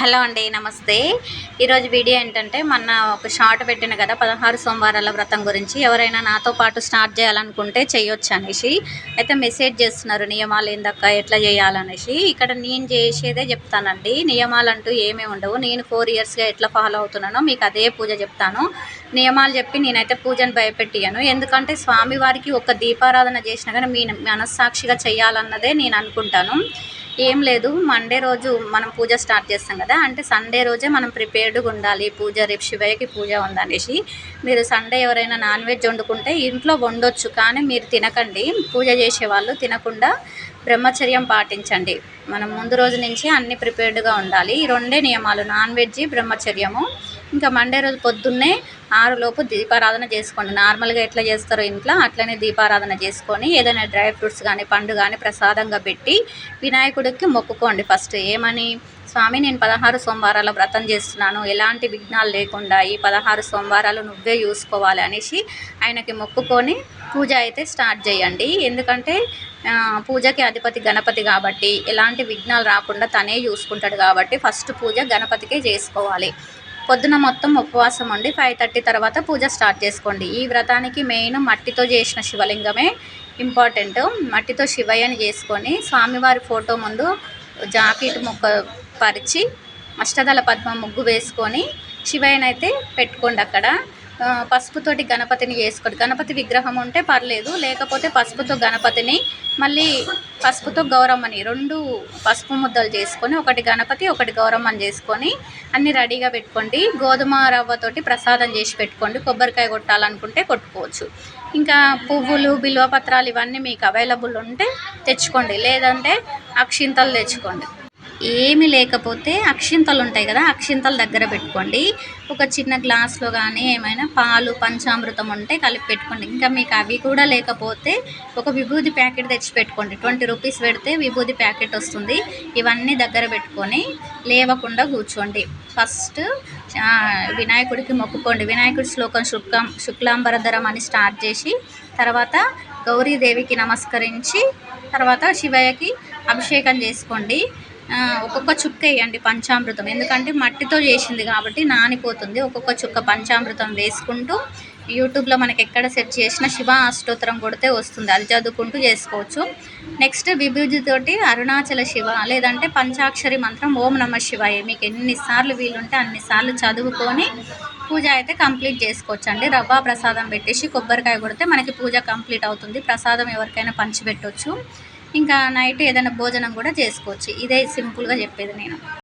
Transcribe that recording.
Hello అండి నమస్తే. ఈరోజు వీడియో ఏంటంటే మొన్న ఒక షార్ట్ పెట్టిన కదా పదహారు సోమవారాల వ్రతం గురించి. ఎవరైనా నాతో పాటు స్టార్ట్ చేయాలనుకుంటే చేయొచ్చు అనేసి. అయితే మెసేజ్ చేస్తున్నారు నియమాలు ఏందక్క ఎట్లా చేయాలనేసి. ఇక్కడ నేను చేసేదే చెప్తానండి. నియమాలు అంటూ ఏమీ ఉండవు. నేను ఫోర్ ఇయర్స్గా ఎట్లా ఫాలో అవుతున్నానో మీకు అదే పూజ చెప్తాను. నియమాలు చెప్పి నేనైతే పూజను భయపెట్టియాను ఎందుకంటే స్వామివారికి ఒక దీపారాధన చేసినా కానీ మీ మనస్సాక్షిగా చేయాలన్నదే నేను అనుకుంటాను. ఏం లేదు. మండే రోజు మనం పూజ స్టార్ట్ చేస్తాం కదా. అంటే సండే రోజే మనం ప్రిపేర్డ్గా ఉండాలి. పూజ రేపు శివయ్యకి పూజ ఉందనేసి. మీరు సండే ఎవరైనా నాన్ వెజ్ వండుకుంటే ఇంట్లో వండొచ్చు. కానీ మీరు తినకండి. పూజ చేసేవాళ్ళు తినకుండా బ్రహ్మచర్యం పాటించండి. మనం ముందు రోజు నుంచి అన్ని ప్రిపేర్డ్గా ఉండాలి. ఈ రెండే నియమాలు. నాన్ వెజ్ బ్రహ్మచర్యము ఇంకా మండే రోజు పొద్దున్నే ఆరులోపు దీపారాధన చేసుకోండి నార్మల్గా ఎట్లా చేస్తారో ఇంట్లో అట్లనే దీపారాధన చేసుకొని ఏదైనా డ్రై ఫ్రూట్స్ కానీ పండు కానీ ప్రసాదంగా పెట్టి వినాయకుడికి మొక్కుకోండి ఫస్ట్. ఏమని? స్వామి నేను పదహారు సోమవారాల వ్రతం చేస్తున్నాను. ఎలాంటి విఘ్నాలు లేకుండా ఈ పదహారు సోమవారాలు నువ్వే చూసుకోవాలి అనేసి ఆయనకి మొక్కుకొని పూజ అయితే స్టార్ట్ చేయండి. ఎందుకంటే పూజకి అధిపతి గణపతి కాబట్టి ఎలాంటి విఘ్నాలు రాకుండా తనే చూసుకుంటాడు కాబట్టి ఫస్ట్ పూజ గణపతికే చేసుకోవాలి. పొద్దున మొత్తం ఉపవాసం ఉండి ఫైవ్ థర్టీ తర్వాత పూజ స్టార్ట్ చేసుకోండి. ఈ వ్రతానికి మెయిన్ మట్టితో చేసిన శివలింగమే ఇంపార్టెంట్ మట్టితో శివయ్యని చేసుకొని స్వామివారి ఫోటో ముందు జాకెట్ ముక్క పరిచి అష్టదళ పద్మ ముగ్గు వేసుకొని శివయ్యనైతే పెట్టుకోండి అక్కడ. పసుపుతోటి గణపతిని చేసుకోండి. గణపతి విగ్రహం ఉంటే పర్లేదు లేకపోతే పసుపుతో గణపతిని మళ్ళీ పసుపుతో గౌరమ్మని రెండు పసుపు ముద్దలు చేసుకొని ఒకటి గణపతి ఒకటి గౌరమ్మని చేసుకొని అన్ని రెడీగా పెట్టుకోండి. గోధుమ రవ్వతోటి ప్రసాదం చేసి పెట్టుకోండి. కొబ్బరికాయ కొట్టాలనుకుంటే కొట్టుకోవచ్చు. ఇంకా పువ్వులు బిల్వపత్రాలు ఇవన్నీ మీకు అవైలబుల్ ఉంటే తెచ్చుకోండి. లేదంటే అక్షింతలు తెచ్చుకోండి. ఏమి లేకపోతే అక్షింతలు ఉంటాయి కదా అక్షింతలు దగ్గర పెట్టుకోండి. ఒక చిన్న గ్లాస్లో కానీ ఏమైనా పాలు పంచామృతం ఉంటే కలిపి పెట్టుకోండి. ఇంకా మీకు అవి కూడా లేకపోతే ఒక విభూది ప్యాకెట్ తెచ్చి పెట్టుకోండి. ట్వంటీ రూపీస్ పెడితే విభూది ప్యాకెట్ వస్తుంది. ఇవన్నీ దగ్గర పెట్టుకొని లేవకుండా కూర్చోండి. ఫస్ట్ వినాయకుడికి మొక్కుకోండి. వినాయకుడి శ్లోకం శుక్లం శుక్లాంబరధరం అని స్టార్ట్ చేసి తర్వాత గౌరీదేవికి నమస్కరించి తర్వాత శివయ్యకి అభిషేకం చేసుకోండి. ఒక్కొక్క చుక్క వేయండి పంచామృతం. ఎందుకంటే మట్టితో చేసింది కాబట్టి నానిపోతుంది. ఒక్కొక్క చుక్క పంచామృతం వేసుకుంటూ యూట్యూబ్లో మనకి ఎక్కడ సెర్చ్ చేసినా శివ అష్టోత్తరం కొడితే వస్తుంది. అది చదువుకుంటూ చేసుకోవచ్చు. నెక్స్ట్ విభూజితోటి అరుణాచల శివ లేదంటే పంచాక్షరి మంత్రం ఓం నమ శివాయ. మీకు ఎన్నిసార్లు వీలుంటే అన్నిసార్లు చదువుకొని పూజ అయితే కంప్లీట్ చేసుకోవచ్చు అండి రవ్వ ప్రసాదం పెట్టేసి కొబ్బరికాయ కొడితే మనకి పూజ కంప్లీట్ అవుతుంది. ప్రసాదం ఎవరికైనా పంచిపెట్టవచ్చు ఇంకా నైట్ ఏదైనా భోజనం కూడా చేసుకోవచ్చు. ఇదే సింపుల్గా చెప్పేది నేను.